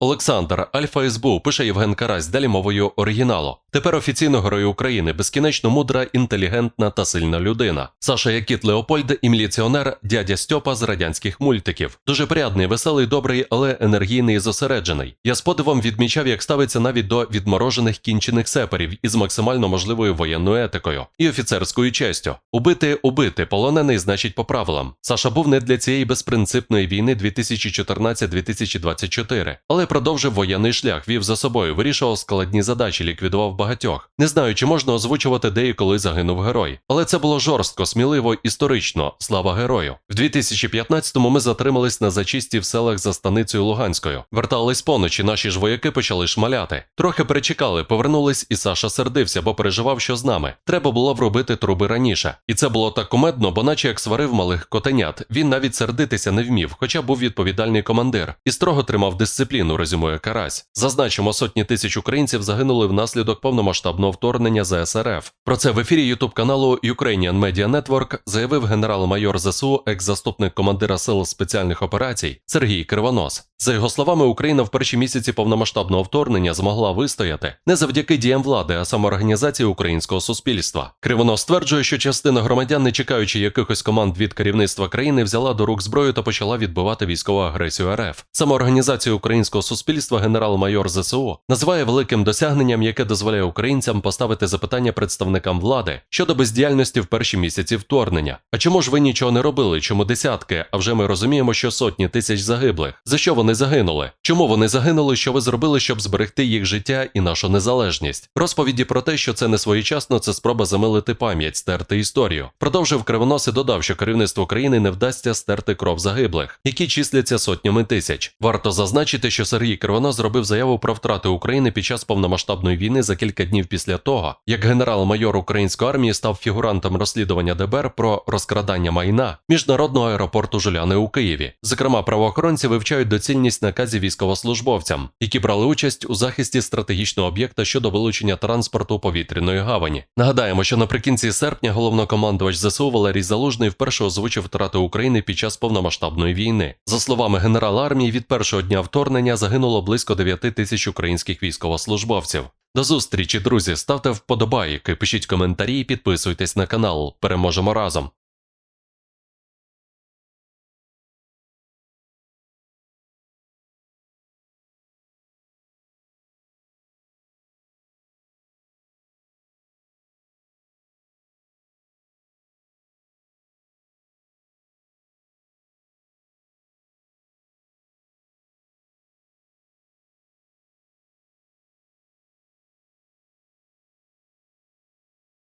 Олександр Альфа СБУ пише Євген Карась далі мовою оригіналу. Тепер офіційно герой України, безкінечно мудра, інтелігентна та сильна людина. Саша Якіт Леопольд і міліціонер дядя Стьопа з радянських мультиків. Дуже порядний, веселий, добрий, але енергійний і зосереджений. Я з подивом відмічав, як ставиться навіть до відморожених кінчених сеперів із максимально можливою воєнною етикою і офіцерською честю. Убити, убити, полонений, значить по правилам. Саша був не для цієї безпринципної війни 2014-2024, але продовжив воєнний шлях, вів за собою, вирішував складні задачі, ліквідував багатьох. Не знаю, чи можна озвучувати, де і коли загинув герой. Але це було жорстко, сміливо, історично. Слава герою. В 2015-му ми затримались на зачисті в селах за станицею Луганською. Вертались поночі, наші ж вояки почали шмаляти. Трохи перечекали, повернулись, і Саша сердився, бо переживав, що з нами. Треба було вробити труби раніше. І це було так кумедно, бо наче як сварив малих котенят. Він навіть сердитися не вмів, хоча був відповідальний командир, і строго тримав дисципліну, резюмує Карась. Зазначимо, сотні тисяч українців загинули внаслідок повномасштабного вторгнення ЗСРФ. Про це в ефірі Ютуб каналу Ukrainian Media Network заявив генерал-майор ЗСУ, екс-заступник командира сил спеціальних операцій Сергій Кривонос. За його словами, Україна в перші місяці повномасштабного вторгнення змогла вистояти не завдяки діям влади, а самоорганізації українського суспільства. Кривонос стверджує, що частина громадян, не чекаючи якихось команд від керівництва країни, взяла до рук зброю та почала відбивати військову агресію РФ. Самоорганізацію українського суспільства генерал-майор ЗСУ називає великим досягненням, яке дозволяє українцям поставити запитання представникам влади щодо бездіяльності в перші місяці вторгнення. А чому ж ви нічого не робили? Чому десятки? А вже ми розуміємо, що сотні тисяч загиблих. За що вони загинули? Чому вони загинули? Що ви зробили, щоб зберегти їх життя і нашу незалежність? Розповіді про те, що це не своєчасно, це спроба замилити пам'ять, стерти історію. Продовжив кривонос і додав, що керівництву країни не вдасться стерти кров загиблих, які числяться сотнями тисяч. Варто зазначити, що Сергій Кривонос зробив заяву про втрати України під час повномасштабної війни за кілька днів після того, як генерал-майор української армії став фігурантом розслідування ДБР про розкрадання майна міжнародного аеропорту Жуляни у Києві. Зокрема, правоохоронці вивчають доцільність наказів військовослужбовцям, які брали участь у захисті стратегічного об'єкта щодо вилучення транспорту повітряної гавані. Нагадаємо, що наприкінці серпня головнокомандувач ЗСУ Валерій Залужний вперше озвучив втрати України під час повномасштабної війни. За словами генерала армії, від першого дня вторгнення загинуло близько 9 тисяч українських військовослужбовців. До зустрічі, друзі! Ставте вподобайки, пишіть коментарі, і підписуйтесь на канал. Переможемо разом.